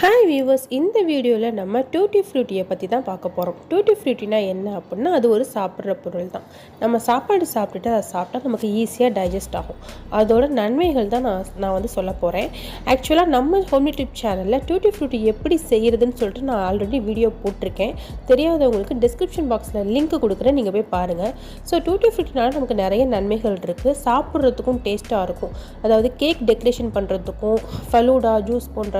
Hi viewers இந்த வீடியோவில் நம்ம டூட்டி ஃப்ரூட்டியை பற்றி தான் பார்க்க போகிறோம் டூட்டி ஃப்ரூட்டினா என்ன அப்படின்னா அது ஒரு சாப்பிட்ற பொருள் தான். நம்ம சாப்பாடு சாப்பிட்டுட்டு அதை சாப்பிட்டா நமக்கு ஈஸியாக டைஜஸ்ட் ஆகும். அதோட நன்மைகள் தான் நான் நான் வந்து சொல்ல போகிறேன் ஆக்சுவலாக நம்ம ஹோம் சேனலில் டூட்டி ஃப்ரூட்டி எப்படி செய்கிறதுன்னு சொல்லிட்டு நான் ஆல்ரெடி வீடியோ போட்டிருக்கேன். தெரியாதவங்களுக்கு டிஸ்கிரிப்ஷன் பாக்ஸில் லிங்க் கொடுக்குறேன். நீங்கள் போய் பாருங்கள் ஸோ டூட்டி ஃப்ரூட்டினால நமக்கு நிறைய நன்மைகள் இருக்குது சாப்பிட்றதுக்கும் டேஸ்ட்டாக இருக்கும். அதாவது கேக் டெக்கரேஷன் பண்ணுறதுக்கும் ஃபலூடா ஜூஸ் போன்ற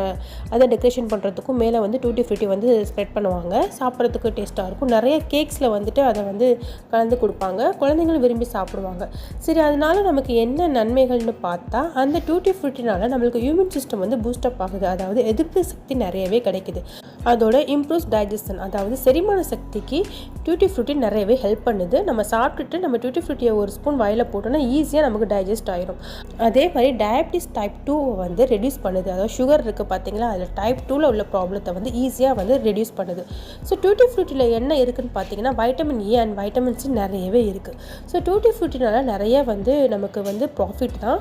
அதை டெக்கரேஷன் பண்ணுறதுக்கும் மேலே வந்து டூட்டி ஃப்ரூட்டி வந்து ஸ்ப்ரெட் பண்ணுவாங்க. சாப்பிட்றதுக்கு டேஸ்ட்டாக இருக்கும். நிறைய கேக்ஸில் வந்துட்டு அதை வந்து கலந்து கொடுப்பாங்க. குழந்தைங்களும் விரும்பி சாப்பிடுவாங்க. சரி அதனால நமக்கு என்ன நன்மைகள்னு பார்த்தா அந்த டூட்டி ஃப்ரூட்டினால் நம்மளுக்கு ஹியூமன் சிஸ்டம் வந்து பூஸ்டப் ஆகுது. அதாவது எதிர்ப்பு சக்தி நிறையவே கிடைக்குது. அதோட இம்ப்ரூவ்ஸ் டைஜஷன் அதாவது செரிமான சக்திக்கு டியூட்டி ஃப்ரூட்டி நிறையவே ஹெல்ப் பண்ணுது. நம்ம சாப்பிட்டுட்டு நம்ம டியூட்டி ஃப்ரூட்டியை ஒரு ஸ்பூன் வாயில் போட்டோன்னா ஈஸியாக நமக்கு டைஜஸ்ட் ஆயிரும். அதே மாதிரி டயபிட்டிஸ் டைப் டூ வந்து ரெடியூஸ் பண்ணுது. அதாவது சுகர் இருக்குது பார்த்தீங்களா அதில் டைப் டூவில் உள்ள ப்ராப்ளத்தை வந்து ஈஸியாக வந்து ரெடியூஸ் பண்ணுது. ஸோ டூட்டி ஃப்ரூட்டியில் என்ன இருக்குன்னு பார்த்தீங்கன்னா vitamin A and vitamin C நிறையவே இருக்குது ஸோ டூட்டி ஃப்ரூட்டினால நிறைய வந்து நமக்கு வந்து ப்ராஃபிட் தான்.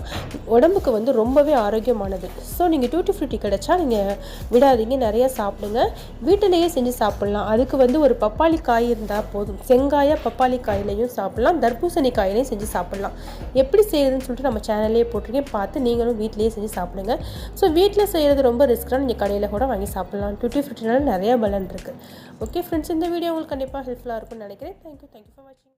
உடம்புக்கு வந்து ரொம்பவே ஆரோக்கியமானது. ஸோ நீங்கள் டியூட்டி ஃப்ரூட்டி கிடைச்சா நீங்கள் விடாதீங்க. நிறையா சாப்பிடுங்க. வீட்டிலேயே செஞ்சு சாப்பிட்லாம். அதுக்கு வந்து ஒரு பப்பாளி காய் இருந்தால் போதும். செங்காய பப்பாளி காயிலையும் சாப்பிட்லாம். தர்பூசணி காயிலையும் செஞ்சு சாப்பிட்லாம். எப்படி செய்யுதுன்னு சொல்லிட்டு நம்ம சேனல்லே போட்டிருக்கேன். பார்த்து நீங்களும் வீட்டிலேயே செஞ்சு சாப்பிடுங்க. ஸோ வீட்டில் செய்கிறது ரொம்ப ரிஸ்க்காக நீங்கள் கடையில் கூட வாங்கி சாப்பிட்லாம். டூட்டி ஃப்ரூட்டினால நிறைய பலன் இருக்குது ஓகே ஃப்ரெண்ட்ஸ் இந்த வீடியோ உங்களுக்கு கண்டிப்பாக ஹெல்ப்ஃபுல்லாக இருக்கும்னு நினைக்கிறேன். தேங்க்யூ தேங்க்யூ ஃபார் வாட்சிங்